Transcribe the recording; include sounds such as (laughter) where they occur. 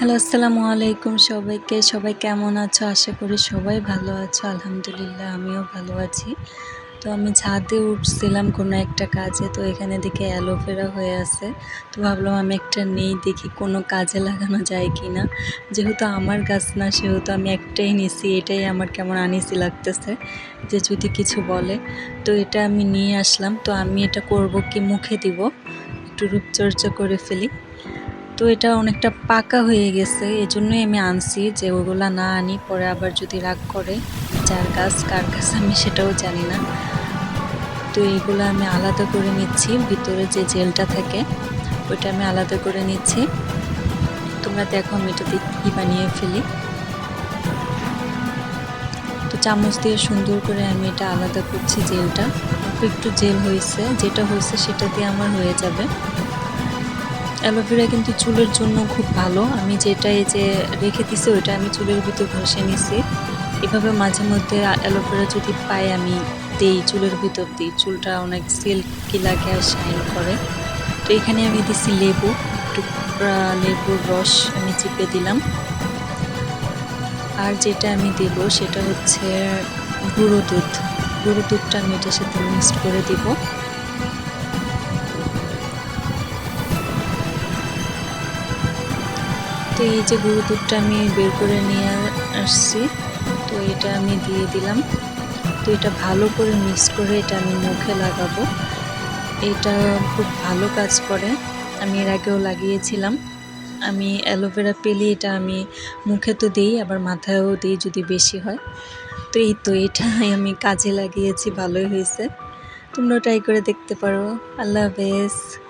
Hello, আসসালামু আলাইকুম সবাইকে। সবাই কেমন আছো? আশা করি সবাই ভালো আছো। আলহামদুলিল্লাহ, আমিও ভালো আছি। তো আমি ছাদে উঠছিলাম কোনো একটা কাজে, তো এখানে দেখে অ্যালোভেরা হয়ে আছে। তো ভাবলাম আমি একটা নেই, দেখি কোনো কাজে লাগানো যায় কি না যেহেতু আমার গাছ না, সেহেতু আমি একটাই নিছি, এটাই আমার কেমন আনিসি লাগতেছে যে যদি কিছু বলে। তো এটা আমি নিয়ে আসলাম, তো আমি এটা করব কি মুখে দিব, একটু রূপচর্চা করে ফেলি। তো এটা অনেকটা পাকা হয়ে গেছে, এজন্যই আমি আনছি যে ওগুলা না আনি, পরে আবার যদি রাগ করে যার গাছ কার গাছ আমি সেটাও জানি না। তো এইগুলো আমি আলাদা করে নিচ্ছি, ভিতরে যে জেলটা থাকে ওইটা আমি আলাদা করে নিচ্ছি। তোমরা দেখো আমি এটা কী বানিয়ে ফেলি। তো চামচ দিয়ে সুন্দর করে আমি এটা আলাদা করছি জেলটা। একটু জেল হয়েছে, যেটা হয়েছে সেটা দিয়ে আমার হয়ে যাবে। অ্যালোভেরা কিন্তু চুলের জন্য খুব ভালো। আমি যেটা এই যে রেখে দিছি, ওইটা আমি চুলের ভিতর ঘষে নিছি। এভাবে মাঝে মধ্যে অ্যালোভেরা যদি পাই, আমি দিই, চুলের ভিতর দিই। চুলটা অনেক সিল্কি লাগে আর শাইন করে। তো এখানে আমি দিছি লেবু একটু লেবুর রস আমি চিপে দিলাম। আর যেটা আমি দেব, সেটা হচ্ছে গুঁড়ো দুধ। গুঁড়ো দুধটা আমি এটার সাথে মিক্সড করে দিব। তো এই যে গুঁড়ো দুধটা আমি বের করে নিয়ে আসছি, তো এটা আমি দিয়ে দিলাম। তো এটা ভালো করে মিক্স করে এটা আমি মুখে লাগাবো। এটা খুব ভালো কাজ করে। আমি এর আগেও লাগিয়েছিলাম। আমি অ্যালোভেরা পেলে এটা আমি মুখে তো দিই, আবার মাথায়ও দিই যদি বেশি হয়। তো এই তো এটা (laughs) আমি কাজে লাগিয়েছি, ভালোই হয়েছে। তোমরাও ট্রাই করে দেখতে পারো। আল্লাহ হাফেজ।